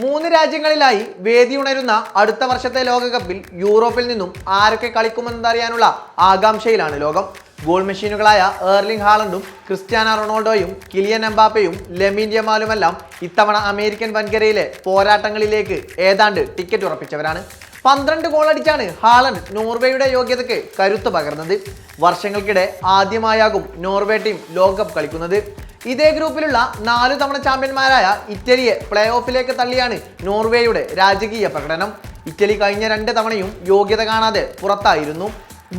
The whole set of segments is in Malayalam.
മൂന്ന് രാജ്യങ്ങളിലായി വേദിയുണരുന്ന അടുത്ത വർഷത്തെ ലോകകപ്പിൽ യൂറോപ്പിൽ നിന്നും ആരൊക്കെ കളിക്കുമെന്നറിയാനുള്ള ആകാംക്ഷയിലാണ് ലോകം. ഗോൾ മെഷീനുകളായ ഏർലിംഗ് ഹാളണ്ടും ക്രിസ്ത്യാനോ റൊണാൾഡോയും കിലിയൻ എംബാപ്പയും ലെമിൻ ജമാലുമെല്ലാം ഇത്തവണ അമേരിക്കൻ വൻകരയിലെ പോരാട്ടങ്ങളിലേക്ക് ഏതാണ്ട് ടിക്കറ്റ് ഉറപ്പിച്ചവരാണ്. പന്ത്രണ്ട് ഗോളടിച്ചാണ് ഹാളണ്ട് നോർവേയുടെ യോഗ്യതയ്ക്ക് കരുത്തു പകർന്നത്. വർഷങ്ങൾക്കിടെ ആദ്യമായാകും നോർവേ ടീം ലോകകപ്പ് കളിക്കുന്നത്. ഇതേ ഗ്രൂപ്പിലുള്ള നാലു തവണ ചാമ്പ്യന്മാരായ ഇറ്റലിയെ പ്ലേ ഓഫിലേക്ക് തള്ളിയാണ് നോർവേയുടെ രാജകീയ പ്രകടനം. ഇറ്റലി കഴിഞ്ഞ രണ്ട് തവണയും യോഗ്യത കാണാതെ പുറത്തായിരുന്നു.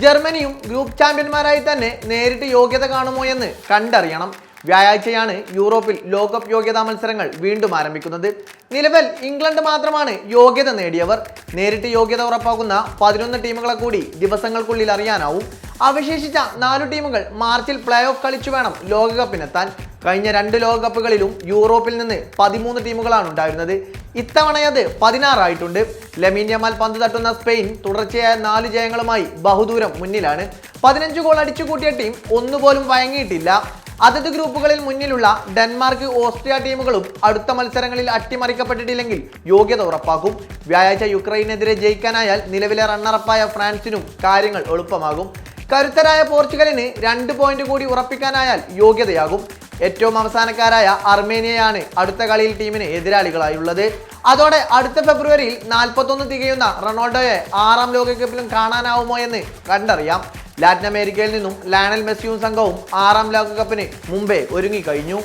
ജർമ്മനിയും ഗ്രൂപ്പ് ചാമ്പ്യന്മാരായി തന്നെ നേരിട്ട് യോഗ്യത കാണുമോ എന്ന് കണ്ടറിയണം. വ്യാഴാഴ്ചയാണ് യൂറോപ്പിൽ ലോകകപ്പ് യോഗ്യതാ മത്സരങ്ങൾ വീണ്ടും ആരംഭിക്കുന്നത്. നിലവിൽ ഇംഗ്ലണ്ട് മാത്രമാണ് യോഗ്യത നേടിയവർ. നേരിട്ട് യോഗ്യത ഉറപ്പാക്കുന്ന പതിനൊന്ന് ടീമുകളെ കൂടി ദിവസങ്ങൾക്കുള്ളിൽ അറിയാനാവും. അവശേഷിച്ച നാലു ടീമുകൾ മാർച്ചിൽ പ്ലേ ഓഫ് കളിച്ചു വേണം ലോകകപ്പിനെത്താൻ. കഴിഞ്ഞ രണ്ട് ലോകകപ്പുകളിലും യൂറോപ്പിൽ നിന്ന് പതിമൂന്ന് ടീമുകളാണ് ഉണ്ടായിരുന്നത്. ഇത്തവണയത് പതിനാറായിട്ടുണ്ട്. ലെമീൻ യമാൽ പന്ത് തട്ടുന്ന സ്പെയിൻ തുടർച്ചയായ നാല് ജയങ്ങളുമായി ബഹുദൂരം മുന്നിലാണ്. പതിനഞ്ച് ഗോൾ അടിച്ചു കൂട്ടിയ ടീം ഒന്നുപോലും വഴങ്ങിയിട്ടില്ല. അതത് ഗ്രൂപ്പുകളിൽ മുന്നിലുള്ള ഡെൻമാർക്ക് ഓസ്ട്രിയ ടീമുകളും അടുത്ത മത്സരങ്ങളിൽ അട്ടിമറിക്കപ്പെട്ടിട്ടില്ലെങ്കിൽ യോഗ്യത ഉറപ്പാക്കും. വ്യാഴാഴ്ച യുക്രൈനെതിരെ ജയിക്കാനായാൽ നിലവിലെ റണ്ണറപ്പായ ഫ്രാൻസിനും കാര്യങ്ങൾ എളുപ്പമാകും. കരുത്തരായ പോർച്ചുഗലിന് രണ്ട് പോയിന്റ് കൂടി ഉറപ്പിക്കാനായാൽ യോഗ്യതയാകും. ഏറ്റവും അവസാനക്കാരായ അർമേനിയയാണ് അടുത്ത കളിയിൽ ടീമിന് എതിരാളികളായുള്ളത്. അതോടെ അടുത്ത ഫെബ്രുവരിയിൽ നാൽപ്പത്തൊന്ന് തികയുന്ന റൊണാൾഡോയെ ആറാം ലോകകപ്പിലും കാണാനാവുമോ എന്ന് കണ്ടറിയാം. ലാറ്റിൻ അമേരിക്കയിൽ നിന്നും ലയണൽ മെസ്സിയും സംഘവും ആറാം ലോകകപ്പിന് മുമ്പേ ഒരുങ്ങിക്കഴിഞ്ഞു